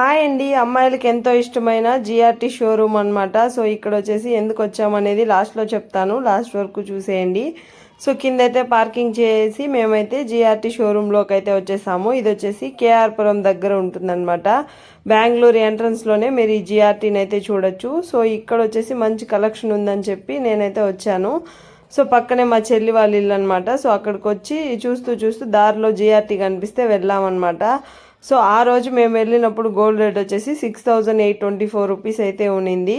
Hi అండి. అమ్మాయిలకి ఎంతో ఇష్టమైన జిఆర్టీ షోరూమ్ అనమాట సో ఇక్కడ వచ్చేసి ఎందుకు వచ్చామనేది లాస్ట్లో చెప్తాను. లాస్ట్ వరకు చూసేయండి. సో కింద అయితే పార్కింగ్ చేసి మేమైతే జిఆర్టీ షోరూంలోకి అయితే వచ్చేసాము. ఇది వచ్చేసి కేఆర్పురం దగ్గర ఉంటుందన్నమాట. బెంగళూరు ఎంట్రన్స్లోనే మీరు ఈ జిఆర్టీని అయితే చూడొచ్చు. సో ఇక్కడ వచ్చేసి మంచి కలెక్షన్ ఉందని చెప్పి నేనైతే వచ్చాను. సో పక్కనే మా చెల్లి వాళ్ళ ఇల్లు అనమాట సో అక్కడికి వచ్చి చూస్తూ చూస్తూ దారిలో జిఆర్టీ కనిపిస్తే వెళ్ళామన్నమాట సో ఆ రోజు మేము వెళ్ళినప్పుడు గోల్డ్ రేట్ వచ్చేసి six thousand eight twenty four rupees అయితే ఉన్నింది.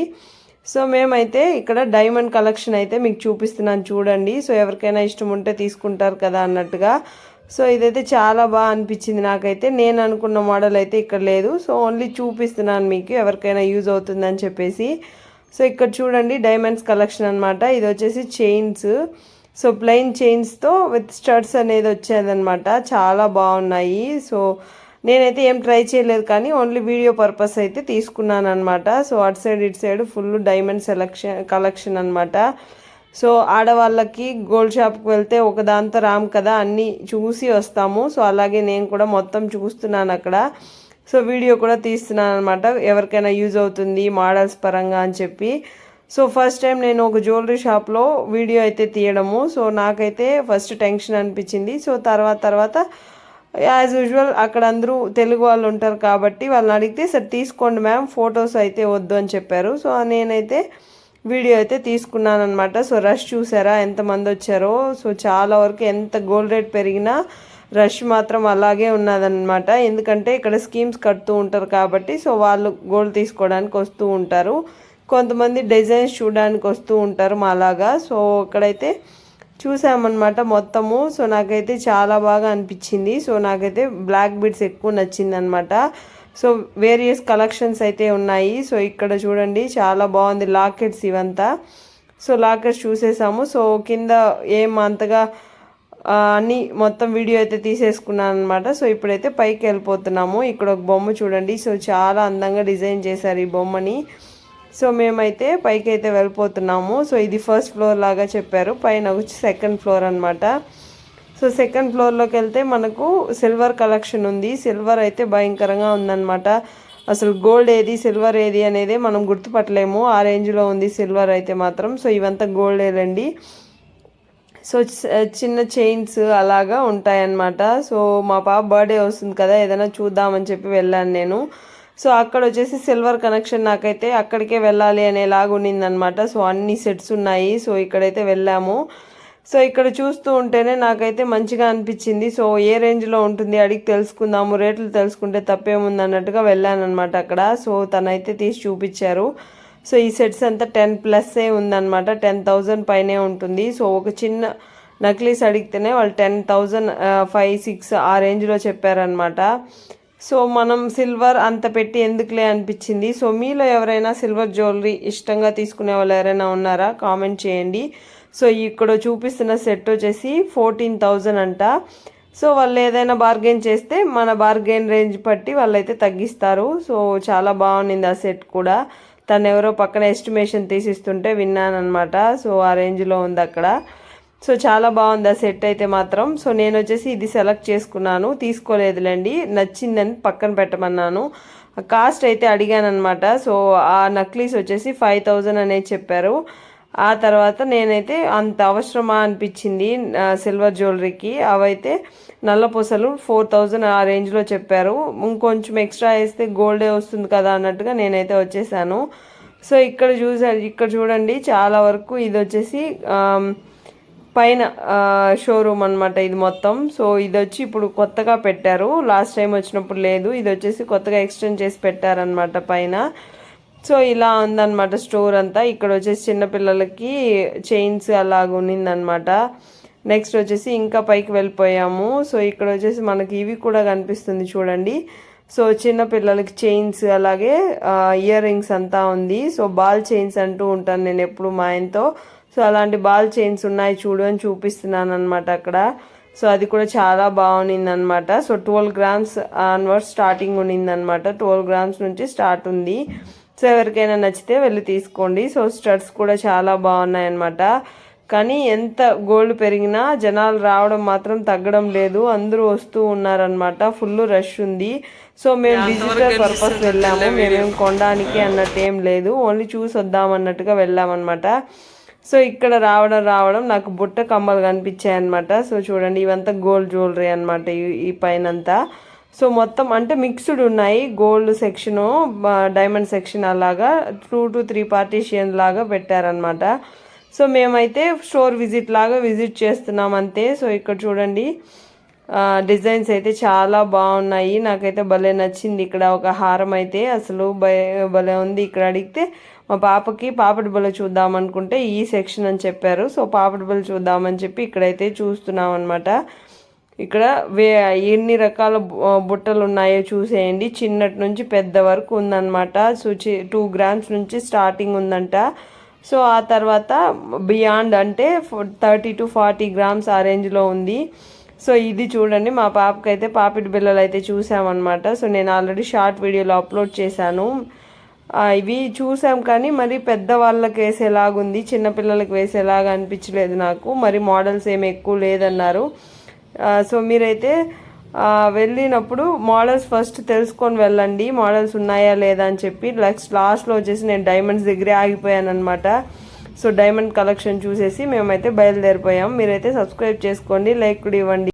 సో మేమైతే ఇక్కడ డైమండ్ కలెక్షన్ అయితే మీకు చూపిస్తున్నాను చూడండి. సో ఎవరికైనా ఇష్టం ఉంటే తీసుకుంటారు కదా అన్నట్టుగా. సో ఇదైతే చాలా బాగా అనిపించింది నాకైతే. నేను అనుకున్న మోడల్ అయితే ఇక్కడ లేదు. సో ఓన్లీ చూపిస్తున్నాను మీకు ఎవరికైనా యూజ్ అవుతుందని చెప్పేసి. సో ఇక్కడ చూడండి డైమండ్స్ కలెక్షన్ అనమాట ఇది వచ్చేసి చైన్స్. సో ప్లెయిన్ చైన్స్తో విత్ స్టడ్స్ అనేది వచ్చేదనమాట చాలా బాగున్నాయి. సో నేనైతే ఏం ట్రై చేయలేదు కానీ ఓన్లీ వీడియో పర్పస్ అయితే తీసుకున్నాను అనమాట సో అటు సైడ్ ఇటు side full diamond selection collection అనమాట సో ఆడవాళ్ళకి గోల్డ్ షాప్కి వెళ్తే ఒక దాంతో రాము కదా అన్నీ చూసి వస్తాము. సో అలాగే నేను కూడా మొత్తం చూస్తున్నాను అక్కడ. సో వీడియో కూడా తీస్తున్నాను అనమాట ఎవరికైనా యూజ్ అవుతుంది మోడల్స్ పరంగా అని చెప్పి. సో ఫస్ట్ టైం నేను ఒక జ్యువెలరీ షాప్లో వీడియో అయితే తీయడము. సో నాకైతే ఫస్ట్ టెన్షన్ అనిపించింది. సో తర్వాత తర్వాత యాజ్ యూజువల్ అక్కడ అందరూ తెలుగు వాళ్ళు ఉంటారు కాబట్టి వాళ్ళని అడిగితే సార్ తీసుకోండి మ్యామ్ ఫొటోస్ అయితే వద్దు అని చెప్పారు. సో నేనైతే వీడియో అయితే తీసుకున్నాను అనమాట సో రష్ చూసారా? ఎంతమంది వచ్చారో? సో చాలా వరకు ఎంత గోల్డ్ రేట్ పెరిగినా రష్ మాత్రం అలాగే ఉన్నదన్నమాట. ఎందుకంటే ఇక్కడ స్కీమ్స్ కడుతూ ఉంటారు కాబట్టి సో వాళ్ళు గోల్డ్ తీసుకోవడానికి వస్తూ ఉంటారు. కొంతమంది డిజైన్స్ చూడడానికి వస్తూ ఉంటారు మాలాగా. సో ఇక్కడైతే చూసామన్నమాట మొత్తము. సో నాకైతే చాలా బాగా అనిపించింది. సో నాకైతే బ్లాక్ బీడ్స్ ఎక్కువ నచ్చింది అనమాట సో వేరియస్ కలెక్షన్స్ అయితే ఉన్నాయి. సో ఇక్కడ చూడండి చాలా బాగుంది లాకెట్స్ ఇవంతా. So lockets చూసేసాము. సో కింద ఏం అంతగా అన్ని మొత్తం వీడియో అయితే తీసేసుకున్నాను అనమాట సో ఇప్పుడైతే పైకి వెళ్ళిపోతున్నాము. ఇక్కడ ఒక బొమ్మ చూడండి. సో చాలా అందంగా డిజైన్ చేశారు ఈ బొమ్మని. సో మేమైతే పైకి అయితే వెళ్ళిపోతున్నాము. సో ఇది ఫస్ట్ ఫ్లోర్ లాగా చెప్పారు. పైన వచ్చి సెకండ్ ఫ్లోర్ అనమాట సో సెకండ్ ఫ్లోర్లోకి వెళ్తే మనకు సిల్వర్ కలెక్షన్ ఉంది. సిల్వర్ అయితే భయంకరంగా ఉందన్నమాట. అసలు గోల్డ్ ఏది సిల్వర్ ఏది అనేది మనం గుర్తుపట్టలేము. ఆ రేంజ్లో ఉంది సిల్వర్ అయితే మాత్రం. సో ఇవంతా గోల్డేలండి సో చిన్న చైన్స్ అలాగా ఉంటాయన్నమాట. సో మా పాప బర్త్డే వస్తుంది కదా ఏదైనా చూద్దామని చెప్పి వెళ్ళాను నేను. సో అక్కడ వచ్చేసి సిల్వర్ కనెక్షన్ నాకైతే అక్కడికే వెళ్ళాలి అనేలాగా ఉన్నిందనమాట. సో అన్ని సెట్స్ ఉన్నాయి. సో ఇక్కడైతే వెళ్ళాము. సో ఇక్కడ చూస్తూ ఉంటేనే నాకైతే మంచిగా అనిపించింది. సో ఏ రేంజ్లో ఉంటుంది అడిగి తెలుసుకుందాము. రేట్లు తెలుసుకుంటే తప్పేముంది అన్నట్టుగా వెళ్ళానమాట అక్కడ. సో తనైతే తీసి చూపించారు. సో ఈ సెట్స్ అంతా టెన్ ప్లస్సే ఉందన్నమాట. టెన్ థౌజండ్ పైనే ఉంటుంది. సో ఒక చిన్న నక్లీస్ అడిగితేనే వాళ్ళు టెన్ థౌజండ్ ఫైవ్ సిక్స్ ఆ రేంజ్లో చెప్పారనమాట సో మనం సిల్వర్ అంత పెట్టి ఎందుకులే అనిపించింది? సో మీలో ఎవరైనా సిల్వర్ జ్యువెలరీ ఇష్టంగా తీసుకునే వాళ్ళు ఎవరైనా ఉన్నారా? కామెంట్ చేయండి. సో ఇక్కడ చూపిస్తున్న సెట్ వచ్చేసి ఫోర్టీన్ థౌజండ్ అంట. సో వాళ్ళు ఏదైనా బార్గెన్ చేస్తే మన బార్గెన్ రేంజ్ బట్టి వాళ్ళైతే తగ్గిస్తారు. సో చాలా బాగుంది ఆ సెట్ కూడా. తను ఎవరో పక్కన ఎస్టిమేషన్ తీసిస్తుంటే విన్నానమాట సో ఆ రేంజ్లో ఉంది అక్కడ. సో చాలా బాగుంది ఆ సెట్ అయితే మాత్రం. సో నేను వచ్చేసి ఇది సెలెక్ట్ చేసుకున్నాను. తీసుకోలేదులేండి. నచ్చిందని పక్కన పెట్టమన్నాను. కాస్ట్ అయితే అడిగాను అనమాట సో ఆ నక్లీస్ వచ్చేసి ఫైవ్ థౌజండ్ అనేది చెప్పారు. ఆ తర్వాత నేనైతే అంత అవసరమా అనిపించింది సిల్వర్ జ్యువెలరీకి. అవైతే నల్ల పూసలు ఫోర్ థౌజండ్ ఆ రేంజ్లో చెప్పారు. ఇంకొంచెం ఎక్స్ట్రా వేస్తే గోల్డే వస్తుంది కదా అన్నట్టుగా నేనైతే వచ్చేసాను. సో ఇక్కడ చూసా ఇక్కడ చూడండి చాలా వరకు ఇది వచ్చేసి పైన షోరూమ్ అనమాట ఇది మొత్తం. సో ఇది వచ్చి ఇప్పుడు కొత్తగా పెట్టారు. లాస్ట్ టైం వచ్చినప్పుడు లేదు. ఇది వచ్చేసి కొత్తగా ఎక్స్టెండ్ చేసి పెట్టారనమాట పైన. సో ఇలా ఉందన్నమాట స్టోర్ అంతా. ఇక్కడ వచ్చేసి చిన్నపిల్లలకి చైన్స్ అలాగ ఉన్నిందనమాట నెక్స్ట్ వచ్చేసి ఇంకా పైకి వెళ్ళిపోయాము. సో ఇక్కడ వచ్చేసి మనకి ఇవి కూడా కనిపిస్తుంది చూడండి. సో చిన్న పిల్లలకి చైన్స్ అలాగే ఇయర్ రింగ్స్ అంతా ఉంది. సో బాల్ చైన్స్ అంటూ ఉంటాను నేను ఎప్పుడు మా ఆయనతో. సో అలాంటి బాల్ చైన్స్ ఉన్నాయి చూడు అని చూపిస్తున్నాను అనమాట అక్కడ. సో అది కూడా చాలా బాగుంది అనమాట so twelve grams onward starting ఉన్నిందనమాట twelve grams నుంచి స్టార్ట్ ఉంది. సో ఎవరికైనా నచ్చితే వెళ్ళి తీసుకోండి. సో స్టడ్స్ కూడా చాలా బాగున్నాయి అనమాట కానీ ఎంత గోల్డ్ పెరిగినా జనాలు రావడం మాత్రం తగ్గడం లేదు. అందరూ వస్తూ ఉన్నారనమాట ఫుల్ రష్ ఉంది. సో మేము విజిటర్ పర్పస్ వెళ్ళాము. మేమేం కొనడానికి అన్నట్టు ఏం లేదు. ఓన్లీ చూసి వద్దాం అన్నట్టుగా వెళ్ళామన్నమాట. సో ఇక్కడ రావడం రావడం నాకు బుట్ట కమ్మలు కనిపించాయి అనమాట సో చూడండి ఇవంతా గోల్డ్ జ్యువెలరీ అనమాట ఈ పైనంతా. సో మొత్తం అంటే మిక్స్డ్ ఉన్నాయి గోల్డ్ సెక్షను డైమండ్ సెక్షన్ అలాగా టూ టు త్రీ పార్టీషియన్ లాగా పెట్టారనమాట సో మేమైతే స్టోర్ విజిట్ లాగా విజిట్ చేస్తున్నాం అంతే. సో ఇక్కడ చూడండి డిజైన్స్ అయితే చాలా బాగున్నాయి. నాకైతే భలే నచ్చింది ఇక్కడ ఒక హారం అయితే. అసలు భలే ఉంది ఇక్కడ అడిగితే. మా పాపకి పాపటి బల చూద్దాం అనుకుంటే ఈ సెక్షన్ అని చెప్పారు. సో పాపటి బల చూద్దామని చెప్పి ఇక్కడైతే చూస్తున్నాం అనమాట ఇక్కడ వే ఎన్ని రకాల బుట్టలు ఉన్నాయో చూసేయండి. చిన్నటి నుంచి పెద్ద వరకు ఉందన్నమాట. సో టూ గ్రామ్స్ నుంచి స్టార్టింగ్ ఉందంట. సో ఆ తర్వాత బియాండ్ అంటే థర్టీ టు ఫార్టీ గ్రామ్స్ ఆ రేంజ్లో ఉంది. సో ఇది చూడండి మా పాపకైతే పాపిడి బిల్లలు అయితే చూసామన్నమాట. సో నేను ఆల్రెడీ షార్ట్ వీడియోలో అప్లోడ్ చేశాను. ఇవి చూసాం కానీ మరి పెద్దవాళ్ళకి వేసేలాగుంది చిన్నపిల్లలకి వేసేలాగా అనిపించలేదు నాకు. మరి మోడల్స్ ఏమి ఎక్కువ లేదన్నారు. సో మీరైతే వెళ్ళినప్పుడు మోడల్స్ ఫస్ట్ తెలుసుకొని వెళ్ళండి మోడల్స్ ఉన్నాయా లేదా అని చెప్పి. లక్స్ లాస్ట్లో వచ్చేసి నేను డైమండ్స్ దగ్గరే ఆగిపోయాను అనమాట సో డైమండ్ కలెక్షన్ చూసేసి మేమైతే బయలుదేరిపోయాం. మీరైతే సబ్స్క్రైబ్ చేసుకోండి లైక్ కూడా ఇవ్వండి.